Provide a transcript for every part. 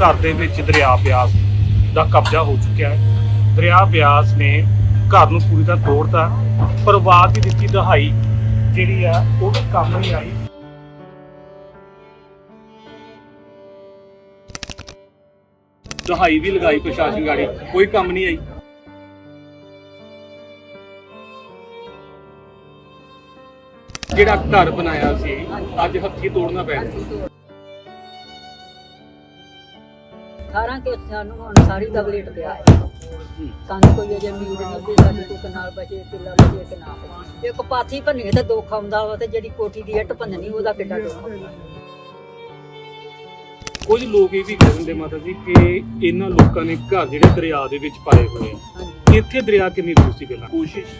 ਘਰ ਦੇ ਵਿੱਚ ਦਰਿਆ ਬਿਆਸ ਦਾ ਕਬਜ਼ਾ ਹੋ ਚੁੱਕਿਆ ਹੈ। ਦਰਿਆ ਬਿਆਸ ਨੇ ਘਰ ਨੂੰ ਪੂਰੀ ਤਰ੍ਹਾਂ ਤੋੜਤਾ। ਪਰਿਵਾਰ ਦੀ ਦਿੱਤੀ ਦਹਾਈ ਜਿਹੜੀ ਆ, ਉਹ ਵੀ ਕੰਮ ਨਹੀਂ ਆਈ। ਦਹਾਈ ਵੀ ਲਗਾਈ ਪ੍ਰਸ਼ਾਸਨ ਗਾੜੀ, ਕੋਈ ਕੰਮ ਨਹੀਂ ਆਈ। ਜਿਹੜਾ ਘਰ ਬਣਾਇਆ ਸੀ, ਅੱਜ ਹੱਥੀ ਤੋੜਨਾ ਪੈ ਰਿਹਾ। 18 ਕੇ ਸਾਨੂੰ ਹੁਣ ਸਾਰੀ ਦਾ ਬਲੇਟ ਪਿਆ ਹੈ। ਸਾਨੂੰ ਕੋਈ ਅਜੇ ਉਮੀਦ ਨਹੀਂ ਕਿ ਸਾਡੀ ਕੋਈ ਕਨਾਲ ਬਚੇ ਕਿੱਲਾ ਬਚੇ ਕਿ ਨਾ ਇੱਕ ਪਾਥੀ ਭੰਨੇ ਤਾਂ ਦੁੱਖ ਆਉਂਦਾ ਵਾ ਤੇ ਜਿਹੜੀ ਕੋਠੀ ਦੀ ਇੱਟ ਭੰਨਣੀ ਉਹਦਾ ਕਿੱਡਾ ਦੁੱਖ ਕੁਝ ਲੋਕ ਇਹ ਵੀ ਕਹਿੰਦੇ ਮਾਤਾ ਜੀ ਕਿ ਇਹਨਾਂ ਲੋਕਾਂ ਨੇ ਘਰ ਜਿਹੜੇ ਦਰਿਆ ਦੇ ਵਿੱਚ ਪਾਏ ਹੋਏ ਆ। ਇੱਥੇ ਦਰਿਆ ਕਿੰਨੀ ਦੂਰ ਸੀ ਕੋਸ਼ਿਸ਼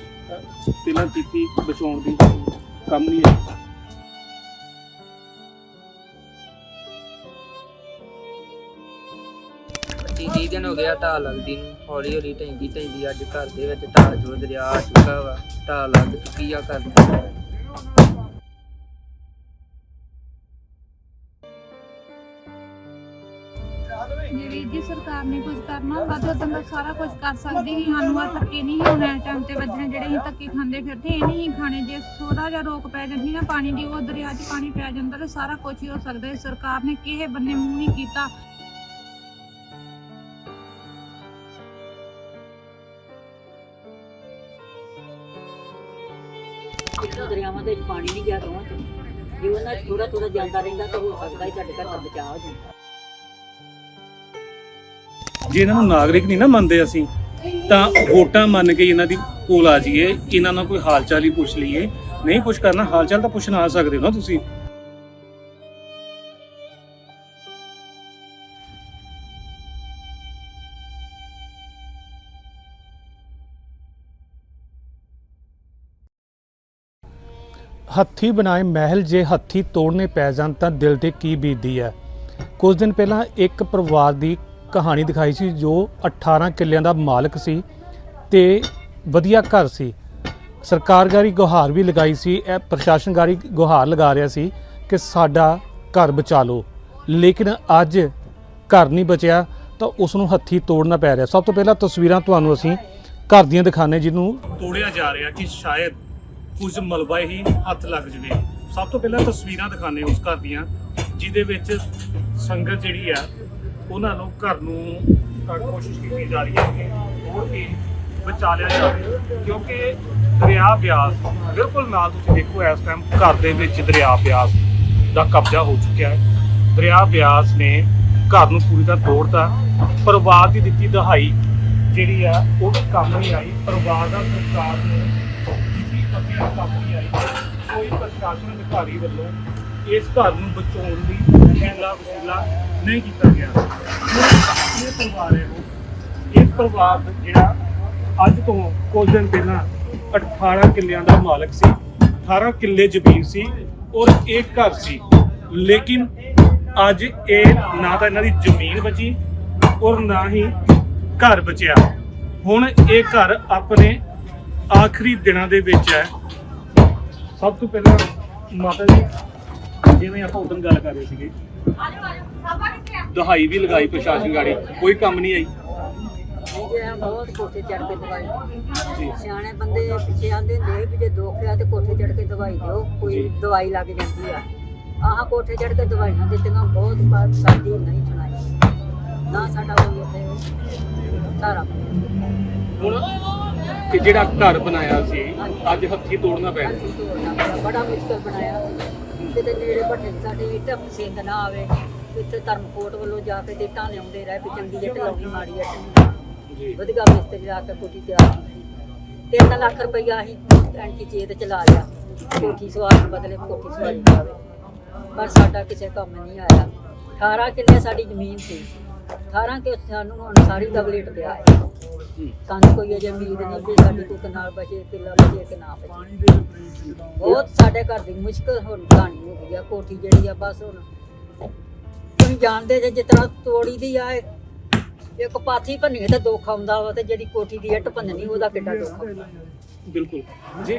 ਪਹਿਲਾਂ ਕੀਤੀ ਬਚਾਉਣ ਦੀ ਕੰਮ ਨਹੀਂ ਹੈ 20 ਦਿਨ ਹੋ ਗਿਆ ਢਾਹ ਲੱਗਦੀ ਨੂੰ, ਹੌਲੀ ਹੌਲੀ ਢੈਂਦੀ ਢੈਂਦੀ ਅੱਜ ਘਰ ਦੇ ਵਿੱਚ ਢਾਹ ਜੋ ਦਰਿਆ ਆ ਚੁੱਕਾ ਵਾ ਢਾਹ ਲੱਗ ਚੁੱਕੀ ਆ ਘਰ ਦੇ ਜੇ ਸਰਕਾਰ ਨੇ ਕੁਝ ਕਰਨਾ, ਵੱਧ ਉਦੋਂ ਦਾ ਸਾਰਾ ਕੁਝ ਕਰ ਸਕਦੀ ਸੀ, ਸਾਨੂੰ ਆ ਧੱਕੇ ਨਹੀਂ ਹੁਣ ਟਾਈਮ ਤੇ ਵੱਜਣੇ ਜਿਹੜੇ ਅਸੀਂ ਧੱਕੇ ਖਾਂਦੇ ਫਿਰਦੇ, ਇਹ ਨਹੀਂ ਖਾਣੇ, ਜੇ ਥੋੜਾ ਜਿਹਾ ਰੋਕ ਪੈ ਜਾਂਦੀ ਨਾ ਪਾਣੀ ਦੀ, ਉਹ ਦਰਿਆ 'ਚ ਪਾਣੀ ਪੈ ਜਾਂਦਾ ਤੇ ਸਾਰਾ ਕੁਝ ਹੀ ਹੋ ਸਕਦਾ ਸੀ। ਸਰਕਾਰ ਨੇ ਕਿਹੇ ਬੰਨੇ ਮੂੰਹ ਨਹੀਂ ਕੀਤਾ ਇਹਨਾਂ ਦਰਿਆਵਾਂ ਦੇ ਵਿੱਚ ਪਾਣੀ ਨਹੀਂ ਗਿਆ ਦੋਵਾਂ ਚ। ਜੇ ਉਹਨਾਂ ਚ ਥੋੜਾ ਥੋੜਾ ਜਾਂਦਾ ਰਹਿੰਦਾ ਤਾਂ ਹੋ ਸਕਦਾ ਹੀ ਸਾਡੇ ਘਰ ਦਾ ਬਚਾਅ ਹੋ ਜਾਂਦਾ। ਜੇ ਇਹਨਾਂ ਨੂੰ ਨਾਗਰਿਕ ਨਹੀਂ ਨਾ ਮੰਨਦੇ ਅਸੀਂ, ਤਾਂ ਵੋਟਾਂ ਮੰਨ ਕੇ ਇਹਨਾਂ ਦੀ ਕੋਲ ਆ ਜਾਈਏ। ਇਹਨਾਂ ਨਾਲ ਕੋਈ ਹਾਲ ਚਾਲ ਹੀ ਪੁੱਛ ਲਈਏ। ਨਹੀਂ ਕੁਝ ਕਰਨਾ, ਹਾਲ ਚਾਲ ਤਾਂ ਪੁੱਛਣਾ ਆ ਸਕਦੇ ਹੋ ਨਾ ਤੁਸੀਂ। ਹੱਥੀ ਬਣਾਏ ਮਹਿਲ ਜੇ ਹੱਥੀ ਤੋੜਨੇ ਪੈ ਜਾਣ ਤਾਂ ਦਿਲ ਤੇ ਕੀ ਬੀਤਦੀ ਹੈ ਕੁਝ ਦਿਨ ਪਹਿਲਾਂ ਇੱਕ ਪਰਿਵਾਰ ਦੀ ਕਹਾਣੀ ਦਿਖਾਈ ਸੀ ਜੋ 18 ਕਿੱਲਿਆਂ ਦਾ ਮਾਲਕ ਸੀ ਤੇ ਵਧੀਆ ਘਰ ਸੀ। ਸਰਕਾਰਗਾਰੀ ਗੁਹਾਰ ਵੀ ਲਗਾਈ ਸੀ, ਇਹ ਪ੍ਰਸ਼ਾਸਨਗਾਰੀ ਗੁਹਾਰ ਲਗਾ ਰਿਹਾ ਸੀ ਕਿ ਸਾਡਾ ਘਰ ਬਚਾ ਲਓ। ਲੇਕਿਨ ਅੱਜ ਘਰ ਨਹੀਂ ਬਚਿਆ ਤਾਂ ਉਸ ਨੂੰ ਹੱਥੀ ਤੋੜਨਾ ਪੈ ਰਿਹਾ। ਸਭ ਤੋਂ ਪਹਿਲਾਂ ਤਸਵੀਰਾਂ ਤੁਹਾਨੂੰ ਅਸੀਂ ਘਰ ਦੀਆਂ ਦਿਖਾਣੇ ਜਿਹਨੂੰ ਤੋੜਿਆ ਜਾ ਰਿਹਾ ਕਿ ਸ਼ਾਇਦ ਕੁਝ ਮਲਬਾ ਹੀ ਹੱਥ ਲੱਗ ਜਵੇ। ਸਭ ਤੋਂ ਪਹਿਲਾਂ ਤਸਵੀਰਾਂ ਦਿਖਾਣੇ ਉਸ ਘਰ ਦੀਆਂ, ਜਿਹਦੇ ਵਿੱਚ ਸੰਗਤ ਜਿਹੜੀ ਆ, ਉਹਨਾਂ ਨੂੰ ਘਰ ਨੂੰ ਘਰ ਕੋਸ਼ਿਸ਼ ਕੀਤੀ ਜਾ ਰਹੀ ਹੈ ਕਿ ਹੋਰ ਵੀ ਬਚਾ ਲਿਆ ਜਾਵੇ। ਕਿਉਂਕਿ ਦਰਿਆ ਬਿਆਸ, ਬਿਲਕੁਲ ਨਾਲ ਤੁਸੀਂ ਦੇਖੋ ਇਸ ਟਾਈਮ ਘਰ ਦੇ ਵਿੱਚ ਦਰਿਆ ਬਿਆਸ ਦਾ ਕਬਜ਼ਾ ਹੋ ਚੁੱਕਿਆ ਹੈ। ਦਰਿਆ ਬਿਆਸ ਨੇ ਘਰ ਨੂੰ ਪੂਰੀ ਤਰ੍ਹਾਂ ਤੋੜਤਾ। ਪਰਿਵਾਰ ਦੀ ਦਿੱਤੀ ਦਹਾਈ ਜਿਹੜੀ ਆ, ਉਹ ਵੀ ਕੰਮ ਨਹੀਂ ਆਈ। ਪਰਿਵਾਰ ਦਾ ਸਰਕਾਰ ਨੂੰ ਕਿਸੇ ਕਮੀ ਆਈ ਕੋਈ ਪ੍ਰਸ਼ਾਸਨ ਅਧਿਕਾਰੀ ਵੱਲੋਂ ਇਸ ਘਰ ਨੂੰ ਬਚਾਉਣ ਲਈ ਹੀਲਾ ਵਸੀਲਾ ਨਹੀਂ ਕੀਤਾ ਗਿਆ। ਇਹ ਪਰਿਵਾਰ ਹੈ ਉਹ ਇਸ ਪਰਿਵਾਰ ਜਿਹੜਾ ਅੱਜ ਤੋਂ ਕੁਝ ਦਿਨ ਪਹਿਲਾਂ 18 ਕਿੱਲਿਆਂ ਦਾ ਮਾਲਕ ਸੀ 18 ਕਿੱਲੇ ਜ਼ਮੀਨ ਸੀ, ਔਰ ਇੱਕ ਘਰ ਸੀ। ਲੇਕਿਨ ਅੱਜ ਇਹ ਨਾ ਤਾਂ ਇਹਨਾਂ ਦੀ ਜ਼ਮੀਨ ਬਚੀ ਔਰ ਨਾ ਹੀ ਘਰ ਬਚਿਆ। ਹੁਣ ਇਹ ਘਰ ਆਪਣੇ ਆਖਰੀ ਦਿਨਾਂ ਦੇ ਵਿੱਚ ਹੈ। ਸਭ ਤੋਂ ਪਹਿਲਾਂ ਮਾਤਾ ਜੀ ਜਿਵੇਂ ਆਪਾਂ ਉਦੋਂ ਗੱਲ ਕਰ ਰਹੇ ਸੀਗੇ ਦਹਾਈ ਵੀ ਲਗਾਈ ਪ੍ਰਸ਼ਾਸਨ ਗਾੜੀ ਕੋਈ ਕੰਮ ਨਹੀਂ ਆਈ। ਬਹੁਤ ਕੋਠੇ ਚੜ ਕੇ ਦਵਾਈ। ਸਿਆਣੇ ਬੰਦੇ ਪਿੱਛੇ ਆਂਦੇ ਹੁੰਦੇ ਸੀ ਵੀ ਜੇ ਦੁੱਖ ਆ ਤੇ ਕੋਠੇ ਚੜ ਕੇ ਦਵਾਈ ਦਿਓ ਕੋਈ। ਦਵਾਈ ਲੱਗ ਜਾਂਦੀ ਆ। ਆਹ ਕੋਠੇ ਚੜ ਕੇ ਦਵਾਈਆਂ ਦਿੱਤੀਆਂ ਬਹੁਤ ਬਾਤ ਸਾਡੀ ਨਹੀਂ ਸੁਣਾਈ। ਨਾ ਸਾਡਾ ਕੋਈ ਉੱਥੇ ਸਾਰਾ ਹੁਣ ਕਿ ਜਿਹੜਾ ਘਰ ਬਣਾਇਆ ਸੀ ਅੱਜ ਹੱਥੀ ਤੋੜਨਾ ਪੈ ਰਿਹਾ। ਬੜਾ ਮੁਸ਼ਕਲ ਬਣਾਇਆ ਕਿਤੇ ਨੇੜੇ ਭੱਠੇ ਸਾਡੇ ਇੱਟ ਪਸੰਦ ਨਾ ਆਵੇ ਇੱਥੇ ਧਰਮਕੋਟ ਵੱਲੋਂ ਜਾ ਕੇ ਇੱਟਾਂ ਲਿਆਉਂਦੇ ਰਹੇ ਵੀ ਚੰਗੀ ਇੱਟ ਲਾਉਣੀ ਮਾੜੀ ਇੱਟ ਜੀ। ਵਧੀਆ ਮਿਸਤਰੀ ਲਾ ਕੇ ਕੋਠੀ ਤਿਆਰ 3 ਲੱਖ ਰੁਪਈਆ ਅਸੀਂ ਐਂਟੀ ਚੇਤ ਚਲਾ ਲਿਆ। ਕੋਠੀ ਸਵਾਰ ਬਦਲੇ ਕੋਠੀ ਸਵਾਰੀ ਜਾਵੇ ਪਰ ਸਾਡਾ ਕਿਸੇ ਕੰਮ ਨਹੀਂ ਆਇਆ। 18 ਕਿੱਲੇ ਸਾਡੀ ਜ਼ਮੀਨ ਸੀ। 18 ਕਿ ਸਾਨੂੰ ਹੁਣ ਸਾਰੀ ਦਾ ਬਲੇਟ ਪਿਆ ਹੈ ਸਾਨੂੰ ਕੋਈ ਅਜੇ ਉਮੀਦ ਨਹੀਂ ਕਿ ਸਾਡੀ ਕੋਈ ਕਨਾਲ ਬਚੇ ਕਿੱਲਾ ਬਚੇ ਕਿ ਨਾ ਬਚੇ। ਬਹੁਤ ਸਾਡੇ ਘਰ ਦੀ ਮੁਸ਼ਕਲ ਹੁਣ ਕਹਾਣੀ ਹੋ ਗਈ ਆ ਕੋਠੀ ਜਿਹੜੀ ਆ ਬਸ ਹੁਣ। ਤੁਸੀਂ ਜਾਣਦੇ ਜੇ ਜਿਸ ਤਰ੍ਹਾਂ ਤੋੜੀ ਦੀ ਆ ਇੱਕ ਪਾਥੀ ਭੰਨੀ ਤੇ ਦੁੱਖ ਆਉਂਦਾ ਵਾ ਤੇ ਜਿਹੜੀ ਕੋਠੀ ਦੀ ਇੱਟ ਭੰਨਣੀ ਉਹਦਾ ਕਿੱਡਾ ਦੁੱਖ। ਆਉਂਦਾ ਬਿਲਕੁਲ। ਜੇ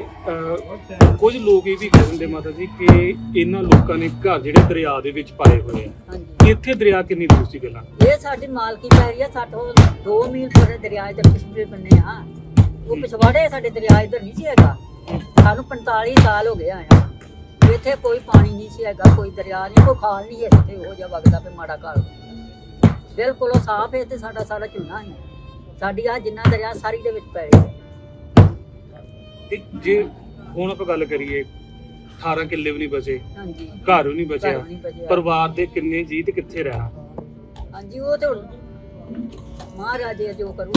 ਕੁਝ ਲੋਕ ਇਹ ਵੀ ਕਹਿ ਦਿੰਦੇ ਮਾਤਾ ਜੀ ਕਿ ਇਹਨਾਂ ਲੋਕਾਂ ਨੇ ਘਰ ਜਿਹੜੇ ਦਰਿਆ ਦੇ ਵਿੱਚ ਪਾਏ ਹੋਏ ਆ ਇੱਥੇ ਦਰਿਆ ਕਿੰਨੀ ਦੂਰ ਸੀ ਪਹਿਲਾਂ? ਇਹ ਸਾਡੀ ਮਾਲਕੀ ਪੈ ਰਹੀ ਆ ਸਾਡੋ 2 ਮੀਲ ਪਰੇ ਦਰਿਆ ਦੇ ਪਿਛਲੇ ਬੰਨੇ ਆ। ਉਹ ਪਿਛਵਾੜੇ ਸਾਡੇ ਦਰਿਆ ਇਧਰ ਨਹੀਂ ਸੀ ਹੈਗਾ। ਸਾਨੂੰ 45 ਸਾਲ ਹੋ ਗਏ ਆਇਆ ਇੱਥੇ ਕੋਈ ਪਾਣੀ ਨਹੀਂ ਸੀ ਹੈਗਾ ਕੋਈ ਦਰਿਆ ਨਹੀਂ ਕੋਈ ਖਾਲ ਨਹੀਂ ਹੈ ਇੱਥੇ ਉਹ ਜਿਹਾ ਵਗਦਾ ਪੇ ਮਾੜਾ ਕਾਲ ਬਿਲਕੁਲ ਉਹ ਸਾਫ਼ ਹੈ ਤੇ ਸਾਡਾ ਸਾਰਾ ਝੁਨਾ ਹੈ। ਸਾਡੀ ਆ ਜਿੰਨਾ ਦਰਿਆ ਸਾਰੀ ਦੇ ਵਿੱਚ ਪੈ ਰਹੀ ਹੈ। ਤੇ ਜੇ ਹੁਣ ਆਪਾਂ ਗੱਲ ਕਰੀਏ 18 ਕਿੱਲੇ ਵੀ ਨਹੀਂ ਬਚੇ ਹਾਂਜੀ। ਘਰ ਵੀ ਨਹੀਂ ਘਰ ਬਚਿਆ ਨਹੀਂ ਬਚਿਆ। ਪਰਿਵਾਰ ਦੇ ਕਿੰਨੇ ਤੇ ਕਿੱਥੇ ਰਹਾ? ਹਾਂਜੀ ਉਹ ਤੇ ਹੁਣ ਮਹਾਰਾਜ ਇਹ ਜੋ ਕਰੂ।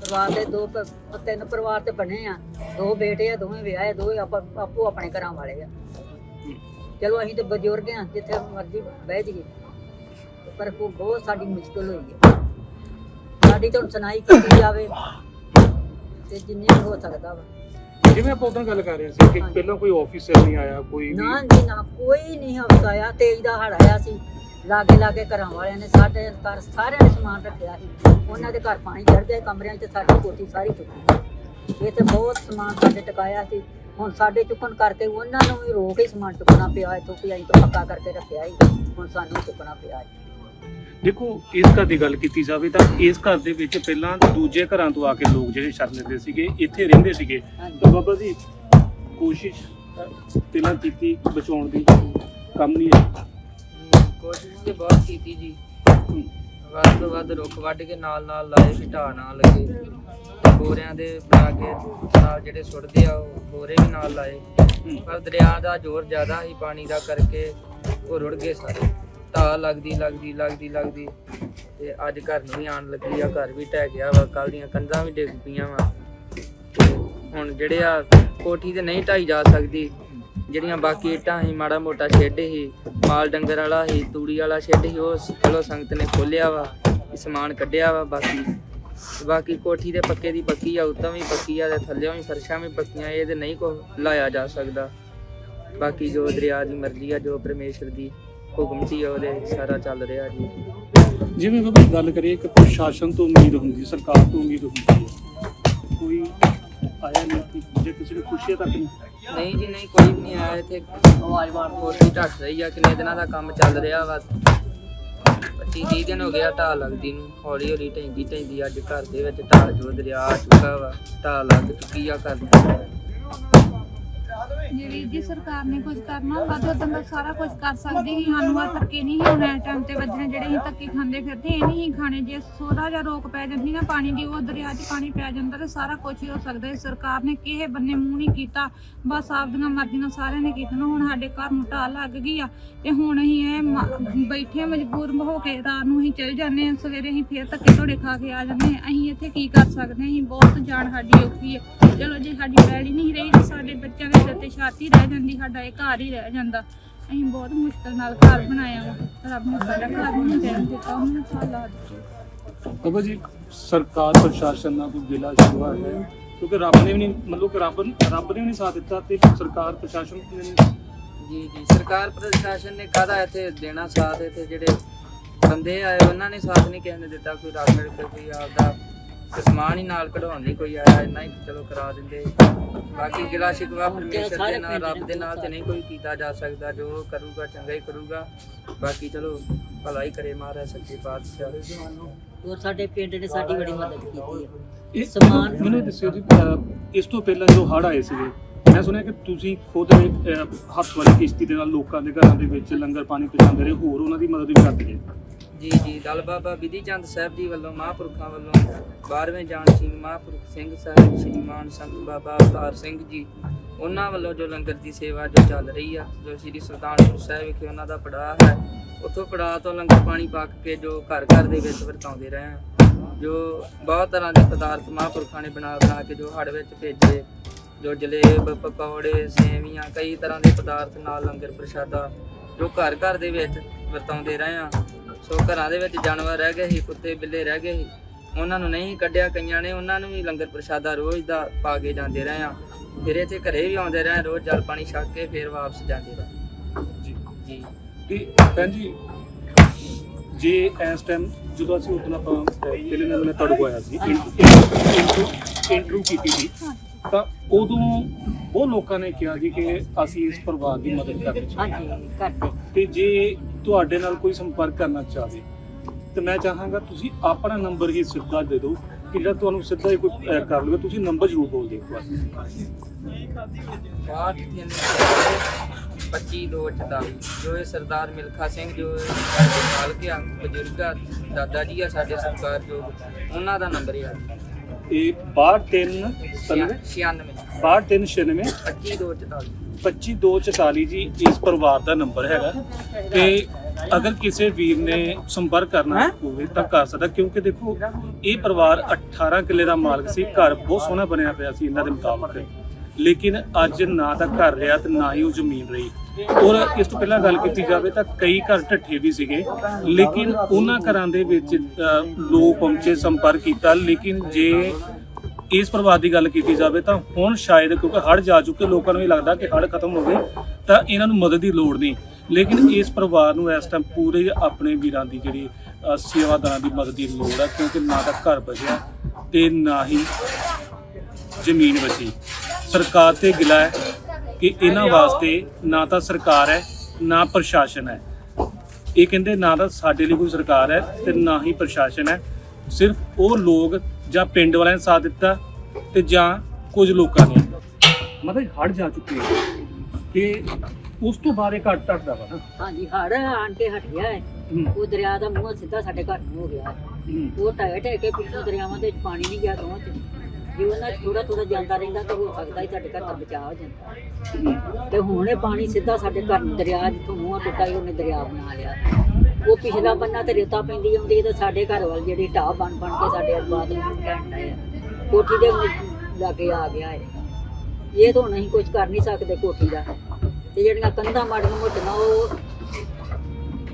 ਪਰਿਵਾਰ ਦੇ ਦੋ ਪ- ਤਿੰਨ ਪਰਿਵਾਰ ਤੇ ਬਣੇ ਆ। ਦੋ ਬੇਟੇ ਆ ਦੋਵੇਂ ਵਿਆਹੇ ਦੋਵੇਂ ਆਪਾਂ ਆਪੋ ਆਪਣੇ ਘਰਾਂ ਵਾਲੇ ਆ। ਚਲੋ ਅਸੀਂ ਤੇ ਬਜ਼ੁਰਗ ਆ ਜਿੱਥੇ ਮਰਜ਼ੀ ਬਹਿ ਜਾਈਏ। ਪਰ ਕੋ ਬਹੁਤ ਸਾਡੀ ਮੁਸ਼ਕਲ ਹੋਈ ਹੈ ਸਾਡੀ ਤਾਂ ਹੁਣ ਸੁਣਾਈ ਕੀਤੀ ਜਾਵੇ ਤੇ ਜਿੰਨੀ ਵੀ ਹੋ ਸਕਦਾ ਵਾ। ਜਿਵੇਂ ਆਪਾਂ ਉਦੋਂ ਗੱਲ ਕਰ ਰਹੇ ਸੀ ਕਿ ਹਾਂਜੀ। ਪਹਿਲਾਂ ਕੋਈ ਆਫੀਸਰ ਨਹੀਂ ਆਇਆ ਕੋਈ ਵੀ। ਨਾ ਜੀ ਨਾ ਕੋਈ ਨਹੀਂ ਹਫਤਾ ਆਇਆ। ਤੇਜ ਦਾ ਹੜ ਆਇਆ ਸੀ। ਲਾਗੇ ਲਾਗੇ ਘਰਾਂ ਵਾਲਿਆਂ ਨੇ ਸਾਡੇ ਘਰ ਸਾਰਿਆਂ ਨੇ ਸਮਾਨ ਰੱਖਿਆ ਸੀ। ਉਹਨਾਂ ਦੇ ਘਰ ਪਾਣੀ ਚੜ ਗਿਆ ਕਮਰਿਆਂ 'ਚ ਸਾਡੀ ਕੋਠੀ ਸਾਰੀ ਚੁੱਕੀ ਇਹ ਤੇ ਬਹੁਤ ਸਮਾਨ ਸਾਡੇ ਟਕਾਇਆ ਸੀ। ਹੁਣ ਸਾਡੇ ਚੁੱਕਣ ਕਰਕੇ ਉਹਨਾਂ ਨੂੰ ਵੀ ਰੋਕ ਹੀ ਸਮਾਨ ਚੁੱਕਣਾ ਪਿਆ ਇੱਥੋਂ ਵੀ ਅਸੀਂ ਤਾਂ ਪੱਕਾ ਕਰਕੇ ਰੱਖਿਆ ਸੀ ਹੁਣ ਸਾਨੂੰ ਚੁੱਕਣਾ ਪਿਆ। ਹੈ ਦੇਖੋ ਇਸ ਘਰ ਦੀ ਗੱਲ ਕੀਤੀ ਜਾਵੇ ਤਾਂ ਇਸ ਘਰ ਦੇ ਵਿੱਚ ਪਹਿਲਾਂ ਦੂਜੇ ਘਰਾਂ ਤੋਂ ਆ ਕੇ ਲੋਕ ਜਿਹੜੇ ਸ਼ਰਨ ਲੈਂਦੇ ਸੀਗੇ ਇੱਥੇ ਰਹਿੰਦੇ ਸੀਗੇ। ਤਾਂ ਬਾਬਾ ਜੀ ਕੋਸ਼ਿਸ਼ ਪਹਿਲਾਂ ਕੀਤੀ ਬਚਾਉਣ ਦੀ ਕੰਮ ਨਹੀਂ ਕੋਸ਼ਿਸ਼ ਤੇ ਬਹੁਤ ਕੀਤੀ ਜੀ। ਵੱਧ ਤੋਂ ਵੱਧ ਰੁੱਖ ਵੱਢ ਕੇ ਨਾਲ ਨਾਲ ਲਾਏ ਵੀ ਢਾਹ ਨਾ ਲੱਗੇ। ਬੋਰਿਆਂ ਦੇ ਬਣਾ ਕੇ ਨਾਲ ਜਿਹੜੇ ਸੁੱਟਦੇ ਆ ਉਹ ਬੋਰੇ ਵੀ ਨਾਲ ਲਾਏ। ਪਰ ਦਰਿਆ ਦਾ ਜ਼ੋਰ ਜ਼ਿਆਦਾ ਸੀ ਪਾਣੀ ਦਾ ਕਰਕੇ ਉਹ ਰੁੜ ਗਏ ਸਾਰੇ। ਢਾਹ ਲੱਗਦੀ ਲੱਗਦੀ ਲੱਗਦੀ ਲੱਗਦੀ। ਤੇ ਅੱਜ ਘਰ ਨੂੰ ਵੀ ਆਣ ਲੱਗੀ ਆ, ਘਰ ਵੀ ਢਹਿ ਗਿਆ ਵਾ ਕੱਲ ਦੀਆਂ ਕੰਧਾਂ ਵੀ ਡਿੱਗ ਪਈਆਂ ਵਾ। ਹੁਣ ਜਿਹੜੇ ਆ ਕੋਠੀ ਤੇ ਨਹੀਂ ਢਾਈ ਜਾ ਸਕਦੀ, ਜਿਹੜੀਆਂ ਬਾਕੀ ਇੱਟਾਂ ਹੀ ਮਾੜਾ ਮੋਟਾ ਸ਼ੈੱਡ ਸੀ, ਮਾਲ ਡੰਗਰ ਵਾਲਾ ਸੀ, ਤੂੜੀ ਵਾਲਾ ਸ਼ੈੱਡ ਸੀ, ਉਹ ਚਲੋ ਸੰਗਤ ਨੇ ਖੋਲਿਆ ਵਾ ਸਮਾਨ ਕੱਢਿਆ ਵਾ ਬਾਕੀ। ਬਾਕੀ ਕੋਠੀ ਦੇ ਪੱਕੇ ਦੀ ਪੱਕੀ ਆ, ਉੱਤੋਂ ਵੀ ਪੱਕੀ ਆ ਤੇ ਥੱਲੇੋਂ ਵੀ ਫਰਸ਼ਾਂ ਵੀ ਪੱਕੀਆਂ ਇਹ ਤੇ ਨਹੀਂ ਕੋ ਲਾਇਆ ਜਾ ਸਕਦਾ। ਬਾਕੀ ਜੋ ਦਰਿਆ ਦੀ ਮਰਜ਼ੀ ਆ, ਜੋ ਪਰਮੇਸ਼ਰ ਦੀ ਹੁਕਮ ਸੀ ਉਹਦੇ ਸਾਰਾ ਚੱਲ ਰਿਹਾ ਜੀ। ਜਿਵੇਂ ਬਾਬਾ ਗੱਲ ਕਰੀਏ ਕਿ ਪ੍ਰਸ਼ਾਸਨ ਤੋਂ ਉਮੀਦ ਹੁੰਦੀ ਸਰਕਾਰ ਤੋਂ ਉਮੀਦ ਹੁੰਦੀ ਹੈ। ਕੋਈ ਆਇਆ ਨਹੀਂ ਕਿ ਜੇ ਕਿਸੇ ਨੇ ਖੁਸ਼ੀ ਤੱਕ ਨਹੀਂ ਨਹੀਂ ਜੀ ਨਹੀਂ ਕੋਈ ਵੀ ਨਹੀਂ ਆਇਆ ਇੱਥੇ। ਆਵਾਜ਼ ਮਾਰ ਕੋਠੀ ਢੱਕ ਰਹੀ ਆ ਕਿੰਨੇ ਦਿਨਾਂ ਦਾ ਕੰਮ ਚੱਲ ਰਿਹਾ ਵਾ। 25 30 ਦਿਨ ਹੋ ਗਿਆ ਢਾਹ ਲੱਗਦੀ ਨੂੰ। ਹੌਲੀ ਹੌਲੀ ਢੈਂਦੀ ਢੈਂਦੀ ਅੱਜ ਘਰ ਦੇ ਵਿੱਚ ਢਾਹ ਜੋ ਦਰਿਆ ਆ ਚੁੱਕਾ ਵਾ। ਢਾਹ ਲੱਗ ਚੁੱਕੀ ਆ ਘਰ ਦੇ ਜੇ ਵੀਰ ਜੀ ਸਰਕਾਰ ਨੇ ਕੁਝ ਕਰਨਾ ਵੱਧ ਉਦੋਂ ਦਾ ਸਾਰਾ ਕੁਝ ਕਰ ਸਕਦੀ ਸੀ। ਸਾਨੂੰ ਆ ਧੱਕੇ ਨਹੀਂ ਸੀ ਟਾਈਮ ਤੇ ਵੱਜਣੇ। ਜਿਹੜੇ ਅਸੀਂ ਧੱਕੇ ਖਾਂਦੇ ਫਿਰਦੇ, ਇਹ ਨਹੀਂ ਸੀ ਖਾਣੇ। ਜੇ ਥੋੜਾ ਜਿਹਾ ਰੋਕ ਪੈ ਜਾਂਦੀ ਨਾ ਪਾਣੀ ਦੀ, ਉਹ ਦਰਿਆ 'ਚ ਪਾਣੀ ਪੈ ਜਾਂਦਾ ਤੇ ਸਾਰਾ ਕੁਝ ਹੀ ਹੋ ਸਕਦਾ ਸੀ। ਸਰਕਾਰ ਨੇ ਕਿਸੇ ਬੰਨੇ ਮੂੰਹ ਨਹੀਂ ਕੀਤਾ। ਬਸ ਆਪਦੀਆਂ ਮਰਜ਼ੀਆਂ ਸਾਰਿਆਂ ਨੇ ਕੀਤਾ ਨਾ ਹੁਣ ਸਾਡੇ ਘਰ ਨੂੰ ਢਾਹ ਲੱਗ ਗਈ ਆ ਤੇ ਹੁਣ ਅਸੀਂ ਇਹ ਮ- ਬੈਠੇ ਮਜਬੂਰ ਹੋ ਕੇ ਰਾਤ ਨੂੰ ਅਸੀਂ ਚਲ ਜਾਂਦੇ ਹਾਂ। ਸਵੇਰੇ ਅਸੀਂ ਫੇਰ ਧੱਕੇ ਧੋੜੇ ਖਾ ਕੇ ਆ ਜਾਂਦੇ ਹਾਂ। ਅਸੀਂ ਇੱਥੇ ਕੀ ਕਰ ਸਕਦੇ ਹਾਂ? ਅਸੀਂ ਬਹੁਤ ਜਾਨ ਸਾਡੀ ਔਖੀ ਹੈ ਚਲੋ ਜੇ ਸਾਡੀ ਪੈਲੀ ਨਹੀਂ ਰਹੀ ਤਾਂ ਸਾਡੇ ਬੱਚਿਆਂ ਦੇ ਸਿਰ ਤੇ ਛਾਤੀ ਰਹਿ ਜਾਂਦੀ ਸਾਡਾ ਇਹ ਘਰ ਹੀ ਰਹਿ ਜਾਂਦਾ। ਅਸੀਂ ਬਹੁਤ ਮੁਸ਼ਕਲ ਨਾਲ ਘਰ ਬਣਾਇਆ ਵਾ। ਰੱਬ ਨੇ ਸਾਡਾ ਘਰ ਨਹੀਂ ਰਹਿਣ ਦਿੱਤਾ ਉਹਨੂੰ ਸਾਲਾ ਦਿੱਤੇ। ਬਾਬਾ ਜੀ ਸਰਕਾਰ ਪ੍ਰਸ਼ਾਸਨ ਨਾਲ ਕੋਈ ਗਿਲਾ ਸ਼ਿਕਵਾ ਹੈ? ਕਿਉਂਕਿ ਰੱਬ ਨੇ ਵੀ ਨਹੀਂ ਮਤਲਬ ਕਿ ਰੱਬ ਰੱਬ ਨੇ ਵੀ ਨਹੀਂ ਸਾਥ ਦਿੱਤਾ ਤੇ ਸਰਕਾਰ ਪ੍ਰਸ਼ਾਸਨ ਨੇ ਜੀ ਜੀ ਸਰਕਾਰ ਪ੍ਰਸ਼ਾਸਨ ਨੇ ਕਾਹਦਾ ਇੱਥੇ ਦੇਣਾ ਸਾਥ? ਇੱਥੇ ਜਿਹੜੇ ਬੰਦੇ ਆਏ ਉਹਨਾਂ ਨੇ ਸਾਥ ਨਹੀਂ ਕਿਸੇ ਨੇ ਦਿੱਤਾ ਕੋਈ ਰੱਬ ਮਿਲ ਕੇ ਕੋਈ ਆਪਦਾ ਤੇ ਸਮਾਨ ਹੀ ਨਾਲ ਕਢਾਉਣ ਨਹੀਂ ਕੋਈ ਆਇਆ ਇੰਨਾ ਹੀ ਚਲੋ ਕਰਾ ਦਿੰਦੇ। ਬਾਕੀ ਗਿਲਾ ਸ਼ਿਕਵਾ ਪਰਮੇਸ਼ਰ ਦੇ ਨਾਲ ਰੱਬ ਦੇ ਨਾਲ ਤੇ ਨਹੀਂ ਕੋਈ ਕੀਤਾ ਜਾ ਸਕਦਾ ਜੋ ਕਰੂਗਾ ਚੰਗਾ ਹੀ ਕਰੂਗਾ। ਬਾਕੀ ਚਲੋ ਭਲਾ ਹੀ ਕਰੇ ਮਹਾਰਾਜ ਸੱਚੇ ਪਾਤਸ਼ਾਹ। ਹੋਰ ਸਾਡੇ ਪਿੰਡ ਨੇ ਸਾਡੀ ਬੜੀ ਮਦਦ ਕੀਤੀ ਹੈ ਇਹ ਸਮਾਨ- ਮੈਨੂੰ ਦੱਸਿਓ ਜੀ ਇਸ ਤੋਂ ਪਹਿਲਾਂ ਜਦੋਂ ਹੜ੍ਹ ਆਏ ਸੀਗੇ ਮੈਂ ਸੁਣਿਆ ਕਿ ਤੁਸੀਂ ਖੁਦ ਹੱਥ ਵਾਲੀ ਕਿਸ਼ਤੀ ਦੇ ਨਾਲ ਲੋਕਾਂ ਦੇ ਘਰਾਂ ਦੇ ਵਿੱਚ ਲੰਗਰ ਪਾਣੀ ਪਹੁੰਚਾਉਂਦੇ ਰਹੇ ਹੋਰ ਉਹਨਾਂ ਦੀ ਮਦਦ ਵੀ ਕਰਦੇ ਰਹੇ। ਜੀ ਜੀ, ਦਲ ਬਾਬਾ ਵਿਧੀ ਚੰਦ ਸਾਹਿਬ ਜੀ ਵੱਲੋਂ ਮਹਾਂਪੁਰਖਾਂ ਵੱਲੋਂ 12ਵੇਂ ਜਾਣ ਸਿੰਘ ਮਹਾਂਪੁਰਖ ਸਿੰਘ ਸਾਹਿਬ, ਸ਼੍ਰੀਮਾਨ ਸੰਤ ਬਾਬਾ ਅਵਤਾਰ ਸਿੰਘ ਜੀ, ਉਹਨਾਂ ਵੱਲੋਂ ਜੋ ਲੰਗਰ ਦੀ ਸੇਵਾ ਜੋ ਚੱਲ ਰਹੀ ਆ, ਜੋ ਸ੍ਰੀ ਸੁਲਤਾਨਪੁਰ ਸਾਹਿਬ ਵਿਖੇ ਉਹਨਾਂ ਦਾ ਪੜਾਅ ਹੈ, ਉੱਥੋਂ ਪੜਾਅ ਤੋਂ ਲੰਗਰ ਪਾਣੀ ਪੱਕ ਕੇ ਜੋ ਘਰ ਘਰ ਦੇ ਵਿੱਚ ਵਰਤਾਉਂਦੇ ਰਹੇ ਆ, ਜੋ ਬਹੁਤ ਤਰ੍ਹਾਂ ਦੇ ਪਦਾਰਥ ਮਹਾਂਪੁਰਖਾਂ ਨੇ ਬਣਾ ਬਣਾ ਕੇ ਜੋ ਹੜ ਵਿੱਚ ਭੇਜੇ, ਜੋ ਜਲੇਬ, ਪਕੌੜੇ, ਸੇਵੀਆਂ, ਕਈ ਤਰ੍ਹਾਂ ਦੇ ਪਦਾਰਥ ਨਾਲ ਲੰਗਰ ਪ੍ਰਸ਼ਾਦਾ ਜੋ ਘਰ ਘਰ ਦੇ ਵਿੱਚ ਵਰਤਾਉਂਦੇ ਰਹੇ ਆ ਸੋ ਘਰਾਂ ਦੇ ਵਿੱਚ ਜਾਨਵਰ ਰਹਿ ਗਏ ਸੀ ਕੁੱਤੇ ਬਿੱਲੇ ਰਹਿ ਗਏ ਸੀ। ਉਹਨਾਂ ਨੂੰ ਨਹੀਂ ਕੱਢਿਆ ਕਈਆਂ ਨੇ ਉਹਨਾਂ ਨੂੰ ਵੀ ਲੰਗਰ ਪ੍ਰਸ਼ਾਦਾ ਰੋਜ਼ ਦਾ ਪਾ ਕੇ ਜਾਂਦੇ ਰਹੇ ਆ। ਫਿਰ ਇੱਥੇ ਘਰੇ ਵੀ ਆਉਂਦੇ ਰਹੇ ਰੋਜ਼ ਜਲ ਪਾਣੀ ਛਕ ਕੇ ਫਿਰ ਵਾਪਸ ਜਾਂਦੇ ਰਹੇ। ਜੀ। ਜੀ। ਤੇ ਭੈਣ ਜੀ ਜੇ ਇਸ ਟਾਈਮ ਜਦੋਂ ਅਸੀਂ ਉਦੋਂ ਆਪਾਂ ਅਹ, ਪਹਿਲੇ ਦਿਨ ਮੈਂ ਤੁਹਾਡੇ ਕੋਲ ਆਇਆ ਸੀ ਇਨ- ਇਨ- ਇਨ- ਇੰਟਰਵਿਊ ਕੀਤੀ ਸੀ ਤਾਂ ਉਦੋਂ ਉਹ ਲੋਕਾਂ ਨੇ ਕਿਹਾ ਜੀ ਕਿ ਅਸੀਂ ਇਸ ਪਰਿਵਾਰ ਦੀ ਮਦਦ ਕਰਨੀ ਚਾਹੁੰਦੇ ਹਾਂਜੀ ਕਰਦੇ। ਤੇ ਜੇ ਤੁਹਾਡੇ ਨਾਲ ਕੋਈ ਸੰਪਰਕ ਕਰਨਾ ਚਾਹਵੇ ਤੇ ਮੈਂ ਚਾਹਾਂਗਾ ਤੁਸੀਂ ਆਪਣਾ ਨੰਬਰ ਹੀ ਸਿੱਧਾ ਦੇ ਦਿਓ ਕਿ ਜਿਹੜਾ ਤੁਹਾਨੂੰ ਸਿੱਧਾ ਹੀ ਕੋਈ ਅਹ, ਕਰ ਲਵੇ ਤੁਸੀਂ ਨੰਬਰ ਜ਼ਰੂਰ ਬੋਲ ਦਿਓ ਇੱਕ ਵਾਰ। ਬਾਹਰ ਤਿੰਨ 25 ਦੋ 44 ਜੋ ਇਹ ਸਰਦਾਰ ਮਿਲਖਾ ਸਿੰਘ ਜੋ ਨਾਲ ਗਿਆ ਬਜ਼ੁਰਗ ਆ ਦਾਦਾ ਜੀ ਆ ਸਾਡੇ ਸਰਕਾਰ ਜੋ ਉਹਨਾਂ ਦਾ ਨੰਬਰ ਹੈ ਇਹ 62 97 96 62 96 25 ਦੋ 44 25244 ਜੀ ਇਸ ਪਰਿਵਾਰ ਦਾ ਨੰਬਰ ਹੈਗਾ। ਤੇ ਅਗਰ ਕਿਸੇ ਵੀਰ ਨੇ ਸੰਪਰਕ ਕਰਨਾ ਹੋਵੇ ਤਾਂ ਕਰ ਸਕਦਾ ਕਿਉਂਕਿ ਦੇਖੋ ਇਹ ਪਰਿਵਾਰ 18 ਕਿੱਲੇ ਦਾ ਮਾਲਕ ਸੀ। ਘਰ ਬਹੁਤ ਸੋਹਣਾ ਬਣਿਆ ਪਿਆ ਸੀ ਇਹਨਾਂ ਦੇ ਮੁਤਾਬਕ। ਲੇਕਿਨ ਅੱਜ ਨਾ ਤਾਂ ਘਰ ਰਿਹਾ ਤੇ ਨਾ ਹੀ ਉਹ ਜ਼ਮੀਨ ਰਹੀ। ਔਰ ਇਸ ਤੋਂ ਪਹਿਲਾਂ ਗੱਲ ਕੀਤੀ ਜਾਵੇ ਤਾਂ ਕਈ ਘਰ ਢੱਠੇ ਵੀ ਸੀਗੇ। ਲੇਕਿਨ ਉਹਨਾਂ ਘਰਾਂ ਦੇ ਵਿੱਚ ਲੋਕ ਪਹੁੰਚੇ ਸੰਪਰਕ ਕੀਤਾ। ਲੇਕਿਨ ਜੇ ਇਸ ਪਰਿਵਾਰ ਦੀ ਗੱਲ ਕੀਤੀ ਜਾਵੇ ਤਾਂ ਹੁਣ ਸ਼ਾਇਦ ਕਿਉਂਕਿ ਹੜ ਜਾ ਚੁੱਕੇ, ਲੋਕਾਂ ਨੂੰ ਇਹ ਲੱਗਦਾ ਕਿ ਹੜ ਖਤਮ ਹੋ ਗਏ, ਤਾਂ ਇਹਨਾਂ ਨੂੰ ਮਦਦ ਦੀ ਲੋੜ ਨਹੀਂ। ਲੇਕਿਨ ਇਸ ਪਰਿਵਾਰ ਨੂੰ ਇਸ ਟਾਈਮ ਪੂਰੇ ਆਪਣੇ ਵੀਰਾਂ ਦੀ ਜਿਹੜੀ ਸੇਵਾਦਾਰਾਂ ਦੀ ਮਦਦ ਦੀ ਲੋੜ ਹੈ ਕਿਉਂਕਿ ਨਾ ਤਾਂ ਘਰ ਬਚਿਆ ਤੇ ਨਾ ਹੀ ਜ਼ਮੀਨ ਬਚੀ। ਸਰਕਾਰ ਤੇ ਗਿਲਾ ਹੈ ਕਿ ਇਹਨਾਂ ਵਾਸਤੇ ਨਾ ਤਾਂ ਸਰਕਾਰ ਹੈ, ਨਾ ਪ੍ਰਸ਼ਾਸਨ ਹੈ। ਇਹ ਕਹਿੰਦੇ ਨਾ ਤਾਂ ਸਾਡੇ ਲਈ ਕੋਈ ਸਰਕਾਰ ਹੈ ਤੇ ਨਾ ਹੀ ਪ੍ਰਸ਼ਾਸਨ ਹੈ। ਸਿਰਫ ਉਹ ਲੋਕ ਜਾਂ ਪਿੰਡ ਵਾਲਿਆਂ ਨੇ ਸਾਥ ਦਿੱਤਾ ਤੇ ਜਾਂ ਕੁਝ ਲੋਕਾਂ ਨੇ। ਮਤਲਬ ਹੜ ਜਾ ਚੁੱਕੇ ਹੈ। ਤੇ ਉਸ ਤੋਂ ਬਾਅਦ ਇਹ ਘਟ ਟੱਟਦਾ ਵਾ ਨਾ। ਹਾਂਜੀ ਹੜ ਆਣ ਕੇ ਹਟ ਗਿਆ ਹੈ। ਹੂੰ, ਉਹ ਦਰਿਆ ਦਾ ਮੂੰਹ ਸਿੱਧਾ ਸਾਡੇ ਘਰ ਨੂੰ ਹੋ ਗਿਆ ਹੈ। ਹੂੰ, ਉਹ ਢਹਿ ਢਹਿ ਕੇ ਪਿੱਛੋਂ ਦਰਿਆਵਾਂ ਦੇ ਵਿੱਚ ਪਾਣੀ ਨਹੀਂ ਗਿਆ ਦੋਵਾਂ ਚ। ਜੇ ਉਹਨਾਂ ਥੋੜਾ ਥੋੜਾ ਜਾਂਦਾ ਰਹਿੰਦਾ ਤਾਂ ਹੋ ਸਕਦਾ ਸੀ ਸਾਡੇ ਘਰ ਦਾ ਬਚਾਅ ਹੋ ਜਾਂਦਾ। ਹੂੰ। ਤੇ ਹੁਣ ਇਹ ਪਾਣੀ ਸਿੱਧਾ ਸਾਡੇ ਘਰ ਨੂੰ ਦਰਿਆ ਜਿੱਥੋਂ ਮੂੰਹ ਟੁੱਟਾ ਸੀ ਉਹਨੇ ਦਰਿਆ ਬਣਾ ਲਿਆ। ਉਹ ਪਿਛਲਾ ਬੰਨਾ ਤੇ ਰੇਤਾ ਪੈਂਦੀ ਆਉਂਦੀ ਹੈ ਤੇ ਸਾਡੇ ਘਰ ਵੱਲ ਜਿਹੜੀ ਢਾਹ ਬਣ ਬਣ ਕੇ ਸਾਡੇ ਬਾਥਰੂਮ ਢਹਿੰਦਾ ਹੈ ਕੋਠੀ ਦੇ ਲਾਗੇ ਆ ਗਿਆ ਹੈ ਇਹ ਤਾਂ ਅਸੀਂ ਕੁਝ ਕਰ ਨਹੀਂ ਸਕਦੇ ਕੋਠੀ ਦਾ। ਤੇ ਜਿਹੜੀਆਂ ਕੰਧਾਂ ਮਾੜੀਆਂ ਮੋਟੀਆਂ ਉਹ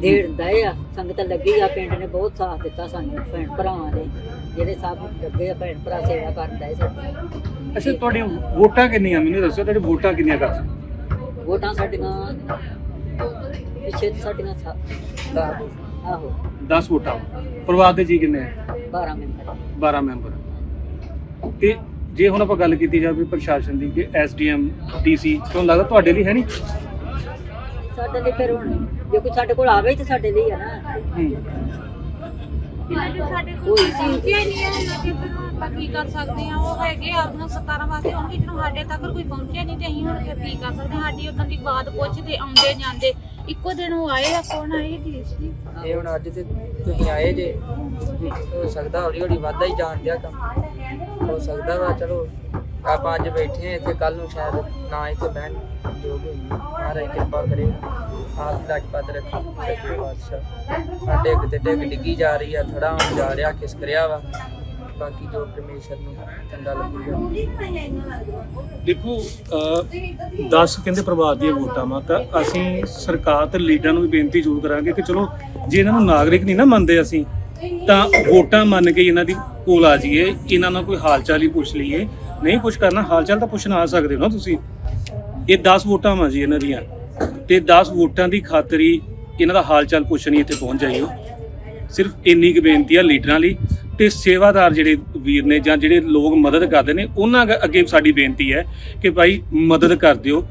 ਦੇੜਦਾ ਆ। ਸੰਗਤ ਲੱਗੀ ਆ ਪਿੰਡ ਨੇ ਬਹੁਤ ਸਾਥ ਦਿੱਤਾ ਸਾਨੂੰ ਭੈਣ ਭਰਾਵਾਂ ਨੇ ਜਿਹੜੇ ਸਭ ਲੱਗੇ ਆ ਭੈਣ ਭਰਾ ਸੇਵਾ ਕਰਦਾ ਹੈ ਸਾਡੀ ਅੱਛਾ ਤੁਹਾਡੀਆਂ ਵੋਟਾਂ ਕਿੰਨੀਆਂ? ਮੈਨੂੰ ਦੱਸੋ ਤੁਹਾਡੀ ਵੋਟਾਂ ਕਿੰਨੀਆਂ ਕਰ ਵੋਟਾਂ ਸਾਡੀਆਂ ਪਿੱਛੇ ਸਾਡੀਆਂ ਆਹੋ। 10 ਵੋਟਾਂ। ਪਰਿਵਾਰ ਦੇ ਜੀ ਕਿੰਨੇ ਆ? 12 ਮੈਂਬਰ। 12 ਮੈਂਬਰ। ਤੇ ਜੇ ਹੁਣ ਆਪਾਂ ਗੱਲ ਕੀਤੀ ਜਾਵੇ ਪ੍ਰਸ਼ਾਸਨ ਦੀ ਕਿ ਐਸਡੀਐਮ ਡੀਸੀ ਤੁਹਾਨੂੰ ਲੱਗਦਾ ਤੁਹਾਡੇ ਲਈ ਹੈ ਨਹੀਂ? ਸਾਡੇ ਲਈ ਫਿਰ ਹੁਣ ਜੇ ਕੋਈ ਸਾਡੇ ਕੋਲ ਆਵੇ ਤਾਂ ਸਾਡੇ ਲਈ ਆ ਨਾ। ਹੂੰ। ਸਾਡੇ ਕੋਈ ਕੋਲ ਸੀ। ਨਹੀਂ ਹੈ ਆਪਾਂ ਕੀ ਕਰ ਸਕਦੇ ਆ ਉਹ ਹੈਗੇ ਆਪਣਾ 17 ਵਾਸਤੇ ਆਉਣਗੇ ਜਦੋਂ ਸਾਡੇ ਤੱਕ ਕੋਈ ਪਹੁੰਚਿਆ ਨਹੀਂ ਤੇ ਅਸੀਂ ਹੁਣ ਫਿਰ ਕੀ ਕਰ ਸਕਦੇ ਹਾਂ? ਸਾਡੀ ਉਦੋਂ ਦੀ ਬਾਤ ਪੁੱਛਦੇ, ਆਉਂਦੇ ਜਾਂਦੇ। ਇੱਕੋ ਦਿਨ ਉਹ ਆਏ ਆ, ਕੌਣ ਆਏ ਜੀ? ਸੀ ਇਹ ਹੁਣ ਅੱਜ ਤੇ ਤੁਸੀਂ ਆਏ ਜੇ, ਹੋ ਸਕਦਾ ਹੌਲੀ ਹੌਲੀ ਵੱਧਦਾ ਹੀ ਜਾਣ ਦਿਆ ਕੰਮ। ਹੋ ਸਕਦਾ ਵਾ, ਚਲੋ, ਆਪਾਂ ਅੱਜ ਬੈਠੇ ਆ ਇੱਥੇ ਕੱਲ ਨੂੰ ਸ਼ਾਇਦ ਨਾ ਇੱਥੇ ਬਹਿਣ ਜੋਗ ਹੋਈ। ਮਹਾਰਾਜ ਕਿਰਪਾ ਕਰੇ, ਆਪ ਲਜਪਤ ਰੱਖੀ, ਸੱਚੇ ਪਾਤਸ਼ਾਹ। ਆ ਡਿੱਗ ਤੇ ਡਿੱਗ ਡਿੱਗੀ ਜਾ ਰਹੀ ਆ ਥੜਾ ਹੁਣ ਜਾ ਰਿਹਾ, ਖਿਸਕ ਰਿਹਾ ਵਾ। ਬਾਕੀ ਜੋ ਪਰਮੇਸ਼ਰ ਨੂੰ ਚੰਗਾ ਲੱਗੂਗਾ। ਦੇਖੋ 10 ਕਹਿੰਦੇ ਪਰਿਵਾਰ ਦੀਆਂ ਵੋਟਾਂ ਵਾ, ਤਾਂ ਅਸੀਂ ਸਰਕਾਰ ਤੇ ਲੀਡਰਾਂ ਨੂੰ ਵੀ ਬੇਨਤੀ ਜ਼ਰੂਰ ਕਰਾਂਗੇ ਕਿ ਚਲੋ, ਜੇ ਇਹਨਾਂ ਨੂੰ ਨਾਗਰਿਕ ਨਹੀਂ ਨਾ ਮੰਨਦੇ ਅਸੀਂ, ਤਾਂ ਵੋਟਾਂ ਮੰਨ ਕੇ ਇਹਨਾਂ ਦੀ ਕੋਲ ਆ ਜਾਈਏ, ਇਹਨਾਂ ਨਾਲ ਕੋਈ ਹਾਲ ਚਾਲ ਹੀ ਪੁੱਛ ਲਈਏ। ਨਹੀਂ ਕੁਝ ਕਰਨਾ ਹਾਲ ਚਾਲ ਤਾਂ ਪੁੱਛਣ ਆ ਸਕਦੇ ਹੋ ਨਾ ਤੁਸੀਂ। ਇਹ 10 ਵੋਟਾਂ ਵਾ ਜੀ ਇਹਨਾਂ ਦੀਆਂ, ਤੇ 10 ਵੋਟਾਂ ਦੀ ਖਾਤਰ ਇਹਨਾਂ ਦਾ ਹਾਲ ਚਾਲ ਪੁੱਛਣੀ ਇੱਥੇ ਪਹੁੰਚ ਜਾਈਓ। ਸਿਰਫ ਇੰਨੀ ਕੁ ਬੇਨਤੀ ਆ ਲੀਡਰਾਂ ਲਈ ਤੇ ਸੇਵਾਦਾਰ ਜਿਹੜੇ ਵੀਰ ਨੇ ਜਾਂ ਜਿਹੜੇ ਲੋਕ ਮਦਦ ਕਰਦੇ ਨੇ, ਉਹਨਾਂ ਅੱਗੇ- ਸਾਡੀ ਬੇਨਤੀ ਹੈ ਕਿ ਭਾਈ ਮਦਦ ਕਰ ਦਿਓ।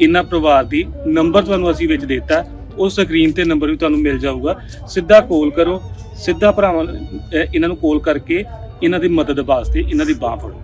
ਇਹਨਾਂ ਪਰਿਵਾਰ ਦੀ ਨੰਬਰ ਤੁਹਾਨੂੰ ਅਸੀਂ ਵਿੱਚ ਦਿੱਤਾ। ਉਸ ਸਕਰੀਨ ਤੇ ਨੰਬਰ ਵੀ ਤੁਹਾਨੂੰ ਮਿਲ ਜਾਊਗਾ। ਸਿੱਧਾ ਕਾਲ ਕਰੋ। ਸਿੱਧਾ ਭਰਾਵਾਂ ਇਹਨਾਂ ਨੂੰ ਕਾਲ ਕਰਕੇ ਇਹਨਾਂ ਦੀ ਮਦਦ ਵਾਸਤੇ ਇਹਨਾਂ ਦੀ ਬਾਹ ਫੜੋ।